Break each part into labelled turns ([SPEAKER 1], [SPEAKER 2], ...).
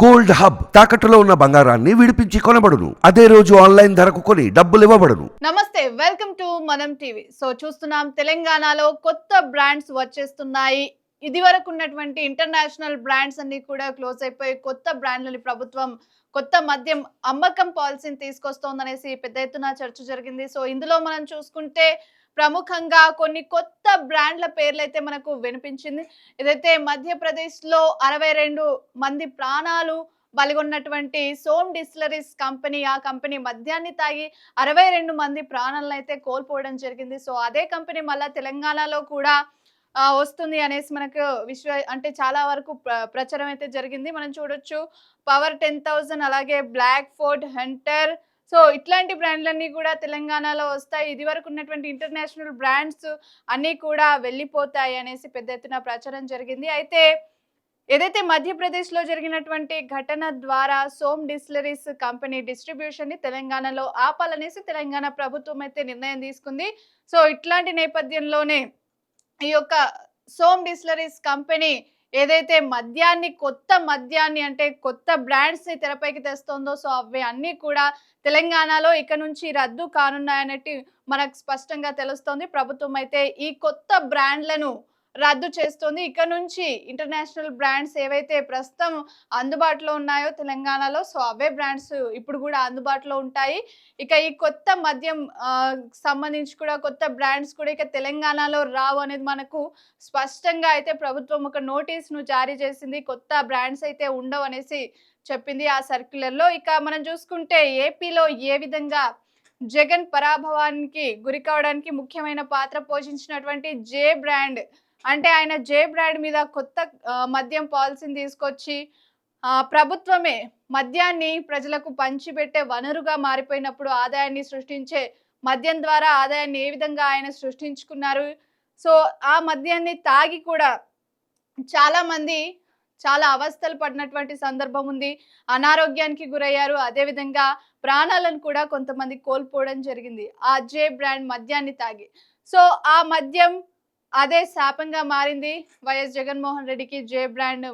[SPEAKER 1] Gold hub తాకట్టులో ఉన్న బంగారాన్ని విడిపించి కొనబడును. అదే రోజు ఆన్లైన్ ధరకు కొని డబ్బులు ఇవ్వబడును.
[SPEAKER 2] నమస్తే welcome to Manam TV. So చూస్తున్నాం తెలంగాణలో కొత్త బ్రాండ్స్ వచ్చేస్తున్నాయి. ఇది వరకు ఉన్నటువంటి ఇంటర్నేషనల్ బ్రాండ్స్ అన్ని కూడా క్లోజ్ అయిపోయి కొత్త బ్రాండ్లని ప్రభుత్వం కొత్త మద్యం అమ్మకం పాలసీని తీసుకొస్తోందనేసి పెద్ద ఎత్తున చర్చ జరిగింది. సో ఇందులో మనం చూసుకుంటే ప్రముఖంగా కొన్ని కొత్త బ్రాండ్ల పేర్లు అయితే మనకు వినిపించింది. ఏదైతే మధ్యప్రదేశ్లో అరవై రెండు మంది ప్రాణాలు బలిగొన్నటువంటి సోమ్ డిస్టిలరీస్ కంపెనీ ఆ కంపెనీ మద్యాన్ని తాగి అరవై రెండు మంది ప్రాణాలను అయితే కోల్పోవడం జరిగింది. సో అదే కంపెనీ మళ్ళీ తెలంగాణలో కూడా వస్తుంది అనేసి మనకు విశ్వ అంటే చాలా వరకు ప్ర- ప్రచారం అయితే జరిగింది. మనం చూడొచ్చు పవర్ టెన్ థౌజండ్ అలాగే బ్లాక్ ఫోర్డ్ హంటర్ సో ఇట్లాంటి బ్రాండ్లన్నీ కూడా తెలంగాణలో వస్తాయి. ఇది వరకు ఉన్నటువంటి ఇంటర్నేషనల్ బ్రాండ్స్ అన్నీ కూడా వెళ్ళిపోతాయి అనేసి పెద్ద ఎత్తున ప్రచారం జరిగింది. అయితే ఏదైతే మధ్యప్రదేశ్లో జరిగినటువంటి ఘటన ద్వారా సోమ్ డిస్టిలరీస్ కంపెనీ డిస్ట్రిబ్యూషన్ని తెలంగాణలో ఆపాలనేసి తెలంగాణ ప్రభుత్వం అయితే నిర్ణయం తీసుకుంది. సో ఇట్లాంటి నేపథ్యంలోనే ఈ యొక్క సోమ్ డిస్టిలరీస్ కంపెనీ ఏదైతే మద్యాన్ని కొత్త మద్యాన్ని అంటే కొత్త బ్రాండ్స్ని తెరపైకి తెస్తోందో సో అవి అన్నీ కూడా తెలంగాణలో ఇక నుంచి రద్దు కానున్నాయన్నట్టు మనకు స్పష్టంగా తెలుస్తోంది. ప్రభుత్వం అయితే ఈ కొత్త బ్రాండ్లను రద్దు చేస్తుంది. ఇక నుంచి ఇంటర్నేషనల్ బ్రాండ్స్ ఏవైతే ప్రస్తుతం అందుబాటులో ఉన్నాయో తెలంగాణలో సో అవే బ్రాండ్స్ ఇప్పుడు కూడా అందుబాటులో ఉంటాయి. ఇక ఈ కొత్త మద్యం సంబంధించి కూడా కొత్త బ్రాండ్స్ కూడా ఇక తెలంగాణలో రావు అనేది మనకు స్పష్టంగా అయితే ప్రభుత్వం ఒక నోటీస్ను జారీ చేసింది. కొత్త బ్రాండ్స్ అయితే ఉండవు అనేసి చెప్పింది ఆ సర్క్యులర్లో. ఇక మనం చూసుకుంటే ఏపీలో ఏ విధంగా జగన్ పరాభవానికి గురి కావడానికి ముఖ్యమైన పాత్ర పోషించినటువంటి జే బ్రాండ్ అంటే ఆయన జే బ్రాండ్ మీద కొత్త మద్యం పాలసీని తీసుకొచ్చి ప్రభుత్వమే మద్యాన్ని ప్రజలకు పంచిపెట్టే వనరుగా మారిపోయినప్పుడు ఆదాయాన్ని సృష్టించే మద్యం ద్వారా ఆదాయాన్ని ఏ విధంగా ఆయన సృష్టించుకున్నారు. సో ఆ మద్యాన్ని తాగి కూడా చాలామంది చాలా అవస్థలు పడినటువంటి సందర్భం ఉంది. అనారోగ్యానికి గురయ్యారు. అదేవిధంగా ప్రాణాలను కూడా కొంతమంది కోల్పోవడం జరిగింది. ఆ జే బ్రాండ్ మద్యాన్ని తాగి. సో ఆ మద్యం అదే శాపంగా మారింది వైఎస్ జగన్మోహన్ రెడ్డికి జే బ్రాండ్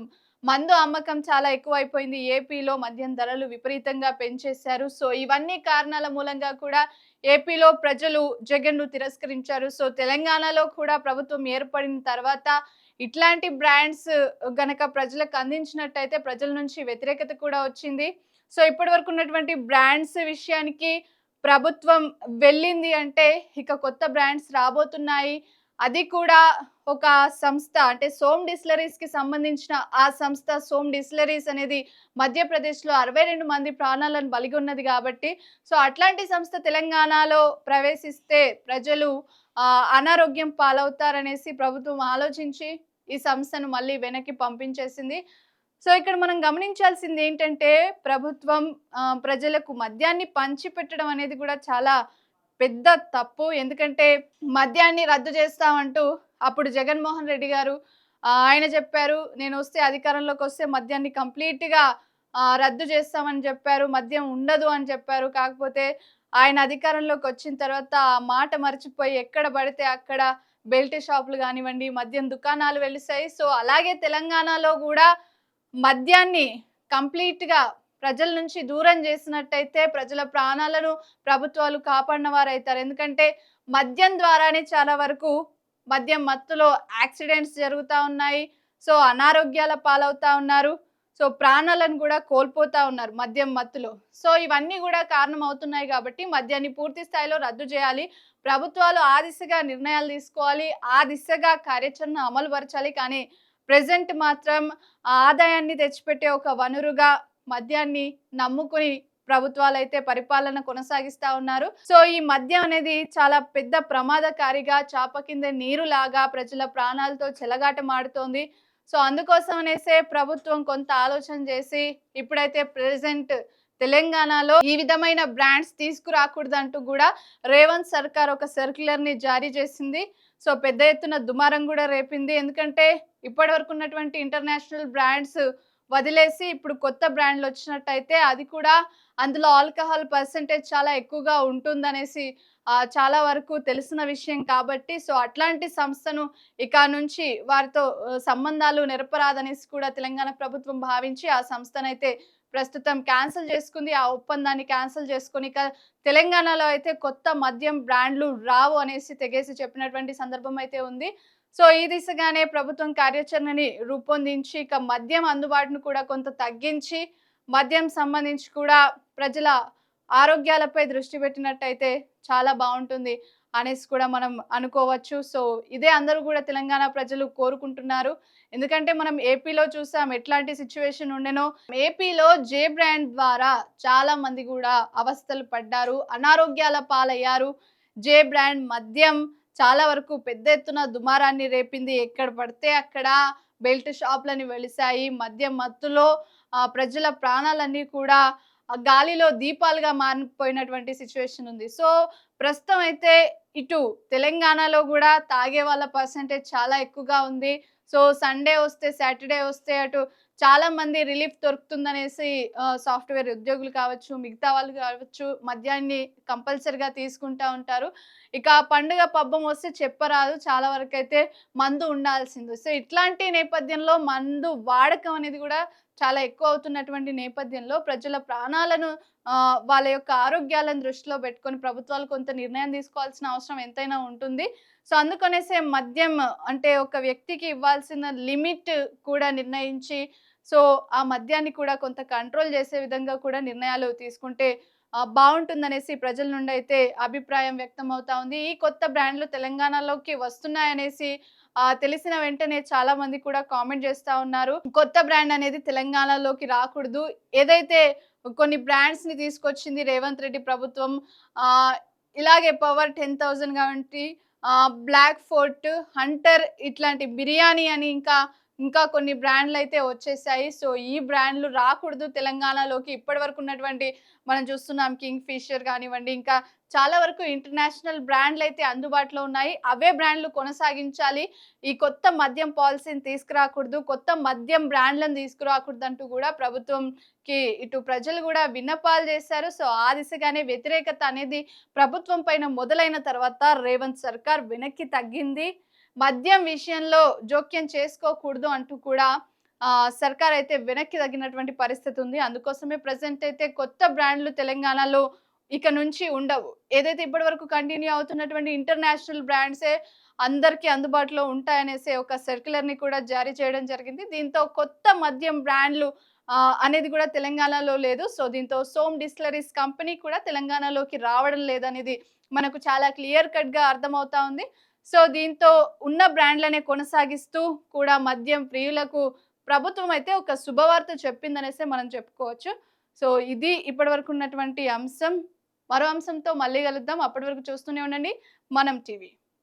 [SPEAKER 2] మందు అమ్మకం చాలా ఎక్కువైపోయింది. ఏపీలో మద్యం ధరలు విపరీతంగా పెంచేశారు. సో ఇవన్నీ కారణాల మూలంగా కూడా ఏపీలో ప్రజలు జగన్ను తిరస్కరించారు. సో తెలంగాణలో కూడా ప్రభుత్వం ఏర్పడిన తర్వాత ఇట్లాంటి బ్రాండ్స్ గనక ప్రజలకు అందించినట్టయితే ప్రజల నుంచి వ్యతిరేకత కూడా వచ్చింది. సో ఇప్పటి వరకు ఉన్నటువంటి బ్రాండ్స్ విషయానికి ప్రభుత్వం వెళ్ళింది అంటే ఇక కొత్త బ్రాండ్స్ రాబోతున్నాయి. అది కూడా ఒక సంస్థ అంటే సోమ్ డిస్లరీస్కి సంబంధించిన ఆ సంస్థ సోమ్ డిస్లరీస్ అనేది మధ్యప్రదేశ్లో అరవై రెండు మంది ప్రాణాలను బలిగి ఉన్నది కాబట్టి సో అట్లాంటి సంస్థ తెలంగాణలో ప్రవేశిస్తే ప్రజలు అనారోగ్యం పాలవుతారనేసి ప్రభుత్వం ఆలోచించి ఈ సంస్థను మళ్ళీ వెనక్కి పంపించేసింది. సో ఇక్కడ మనం గమనించాల్సింది ఏంటంటే ప్రభుత్వం ప్రజలకు మద్యాన్ని పంచిపెట్టడం అనేది కూడా చాలా పెద్ద తప్పు. ఎందుకంటే మద్యాన్ని రద్దు చేస్తామంటూ అప్పుడు జగన్మోహన్ రెడ్డి గారు ఆయన చెప్పారు నేను వస్తే అధికారంలోకి వస్తే మద్యాన్ని కంప్లీట్గా రద్దు చేస్తామని చెప్పారు మద్యం ఉండదు అని చెప్పారు. కాకపోతే ఆయన అధికారంలోకి వచ్చిన తర్వాత ఆ మాట మర్చిపోయి ఎక్కడ పడితే అక్కడ బెల్ట్ షాపులు కానివ్వండి మద్యం దుకాణాలు వెలిసాయి. సో అలాగే తెలంగాణలో కూడా మద్యాన్ని కంప్లీట్గా ప్రజల నుంచి దూరం చేసినట్టయితే ప్రజల ప్రాణాలను ప్రభుత్వాలు కాపాడిన వారు ఎందుకంటే మద్యం ద్వారానే చాలా వరకు మద్యం మత్తులో యాక్సిడెంట్స్ జరుగుతూ ఉన్నాయి. సో అనారోగ్యాల పాలవుతా ఉన్నారు. సో ప్రాణాలను కూడా కోల్పోతా ఉన్నారు మద్యం మత్తులో. సో ఇవన్నీ కూడా కారణం అవుతున్నాయి కాబట్టి మద్యాన్ని పూర్తి స్థాయిలో రద్దు చేయాలి. ప్రభుత్వాలు ఆ దిశగా నిర్ణయాలు తీసుకోవాలి. ఆ దిశగా కార్యాచరణ అమలుపరచాలి కానీ ప్రజెంట్ మాత్రం ఆదాయాన్ని తెచ్చిపెట్టే ఒక వనరుగా మద్యాన్ని నమ్ముకుని ప్రభుత్వాలు అయితే పరిపాలన కొనసాగిస్తా ఉన్నారు. సో ఈ మద్యం అనేది చాలా పెద్ద ప్రమాదకారిగా చాప కింద నీరులాగా ప్రజల ప్రాణాలతో చెలగాటమాడుతోంది. సో అందుకోసం అనేసే ప్రభుత్వం కొంత ఆలోచన చేసి ఇప్పుడైతే ప్రెసెంట్ తెలంగాణలో ఈ విధమైన బ్రాండ్స్ తీసుకురాకూడదంటూ కూడా రేవంత్ సర్కార్ ఒక సర్క్యులర్ని జారీ చేసింది. సో పెద్ద ఎత్తున దుమారం కూడా రేపింది. ఎందుకంటే ఇప్పటి వరకు ఉన్నటువంటి ఇంటర్నేషనల్ బ్రాండ్స్ వదిలేసి ఇప్పుడు కొత్త బ్రాండ్లు వచ్చినట్టయితే అది కూడా అందులో ఆల్కహాల్ పర్సంటేజ్ చాలా ఎక్కువగా ఉంటుందనేసి చాలా వరకు తెలిసిన విషయం కాబట్టి సో అట్లాంటి సంస్థను ఇక నుంచి వారితో సంబంధాలు నెరపరాదనేసి కూడా తెలంగాణ ప్రభుత్వం భావించి ఆ సంస్థనైతే ప్రస్తుతం క్యాన్సిల్ చేసుకుంది. ఆ ఒప్పందాన్ని క్యాన్సిల్ చేసుకుని ఇక తెలంగాణలో అయితే కొత్త మద్యం బ్రాండ్లు రావు అనేసి తెగేసి చెప్పినటువంటి సందర్భం అయితే ఉంది. సో ఈ దిశగానే ప్రభుత్వం కార్యాచరణని రూపొందించి ఇక మద్యం అందుబాటును కూడా కొంత తగ్గించి మద్యం సంబంధించి కూడా ప్రజల ఆరోగ్యాలపై దృష్టి పెట్టినట్టయితే చాలా బాగుంటుంది అనేసి కూడా మనం అనుకోవచ్చు. సో ఇదే అందరూ కూడా తెలంగాణ ప్రజలు కోరుకుంటున్నారు. ఎందుకంటే మనం ఏపీలో చూసాం ఎట్లాంటి సిచ్యువేషన్ ఉండెనో ఏపీలో జే బ్రాండ్ ద్వారా చాలా మంది కూడా అవస్థలు పడ్డారు అనారోగ్యాల పాలయ్యారు. జే బ్రాండ్ మద్యం చాలా వరకు పెద్ద ఎత్తున దుమారాన్ని రేపింది ఎక్కడ పడితే అక్కడ బెల్ట్ షాప్లని వెలిసాయి మద్య మత్తులో ప్రజల ప్రాణాలన్నీ కూడా ఆ గాలిలో దీపాలుగా మారిపోయినటువంటి సిచ్యువేషన్ ఉంది. సో ప్రస్తుతం అయితే ఇటు తెలంగాణలో కూడా తాగే వాళ్ళ పర్సంటేజ్ చాలా ఎక్కువగా ఉంది. సో సండే వస్తే సాటర్డే వస్తే అటు చాలా మంది రిలీఫ్ దొరుకుతుందనేసి సాఫ్ట్వేర్ ఉద్యోగులు కావచ్చు మిగతా వాళ్ళు కావచ్చు మద్యాన్ని కంపల్సరిగా తీసుకుంటా ఉంటారు. ఇక పండుగ పబ్బం వస్తే చెప్పరాదు. చాలా వరకు అయితే మందు ఉండాల్సింది. సో ఇట్లాంటి నేపథ్యంలో మందు వాడకం అనేది కూడా చాలా ఎక్కువ అవుతున్నటువంటి నేపథ్యంలో ప్రజల ప్రాణాలను వాళ్ళ యొక్క ఆరోగ్యాలను దృష్టిలో పెట్టుకొని ప్రభుత్వాలు కొంత నిర్ణయం తీసుకోవాల్సిన అవసరం ఎంతైనా ఉంటుంది. సో అందుకనేసే మద్యం అంటే ఒక వ్యక్తికి ఇవ్వాల్సిన లిమిట్ కూడా నిర్ణయించి సో ఆ మద్యాన్ని కూడా కొంత కంట్రోల్ చేసే విధంగా కూడా నిర్ణయాలు తీసుకుంటే బాగుంటుందనేసి ప్రజల నుండి అయితే అభిప్రాయం వ్యక్తం అవుతా ఉంది. ఈ కొత్త బ్రాండ్లు తెలంగాణలోకి వస్తున్నాయనేసి తెలిసిన వెంటనే చాలా మంది కూడా కామెంట్ చేస్తూ ఉన్నారు. కొత్త బ్రాండ్ అనేది తెలంగాణలోకి రాకూడదు. ఏదైతే కొన్ని బ్రాండ్స్ని తీసుకొచ్చింది రేవంత్ రెడ్డి ప్రభుత్వం ఇలాగే పవర్ టెన్ థౌజండ్ కాబట్టి బ్లాక్ ఫోర్ట్ హంటర్ ఇట్లాంటి బిర్యానీ అని ఇంకా ఇంకా కొన్ని బ్రాండ్లు అయితే వచ్చేసాయి. సో ఈ బ్రాండ్లు రాకూడదు తెలంగాణలోకి. ఇప్పటి వరకు ఉన్నటువంటి మనం చూస్తున్నాం కింగ్ ఫిషర్ కానివ్వండి ఇంకా చాలా వరకు ఇంటర్నేషనల్ బ్రాండ్లు అయితే అందుబాటులో ఉన్నాయి. అవే బ్రాండ్లు కొనసాగించాలి. ఈ కొత్త మద్యం పాలసీని తీసుకురాకూడదు. కొత్త మద్యం బ్రాండ్లను తీసుకురాకూడదు అంటూ కూడా ప్రభుత్వంకి ఇటు ప్రజలు కూడా విన్నపాలు చేశారు. సో ఆ దిశగానే వ్యతిరేకత అనేది ప్రభుత్వం పైన మొదలైన తర్వాత రేవంత్ సర్కార్ వెనక్కి తగ్గింది. మద్యం విషయంలో జోక్యం చేసుకోకూడదు అంటూ కూడా సర్కార్ అయితే వెనక్కి తగినటువంటి పరిస్థితి ఉంది. అందుకోసమే ప్రజెంట్ అయితే కొత్త బ్రాండ్లు తెలంగాణలో ఇక నుంచి ఉండవు. ఏదైతే ఇప్పటి వరకు కంటిన్యూ అవుతున్నటువంటి ఇంటర్నేషనల్ బ్రాండ్సే అందరికీ అందుబాటులో ఉంటాయనేసి ఒక సర్క్యులర్ని కూడా జారీ చేయడం జరిగింది. దీంతో కొత్త మద్యం బ్రాండ్లు అనేది కూడా తెలంగాణలో లేదు. సో దీంతో సోమ్ డిస్టిలరీస్ కంపెనీ కూడా తెలంగాణలోకి రావడం లేదనేది మనకు చాలా క్లియర్ కట్గా అర్థమవుతా ఉంది. సో దీంతో ఉన్న బ్రాండ్లనే కొనసాగిస్తూ కూడా మద్యం ప్రియులకు ప్రభుత్వం అయితే ఒక శుభవార్త చెప్పిందనేసే మనం చెప్పుకోవచ్చు. సో ఇది ఇప్పటి వరకు ఉన్నటువంటి అంశం. మరో అంశంతో మళ్ళీ కలుద్దాం. అప్పటి వరకు చూస్తూనే ఉండండి. మనం టీవీ.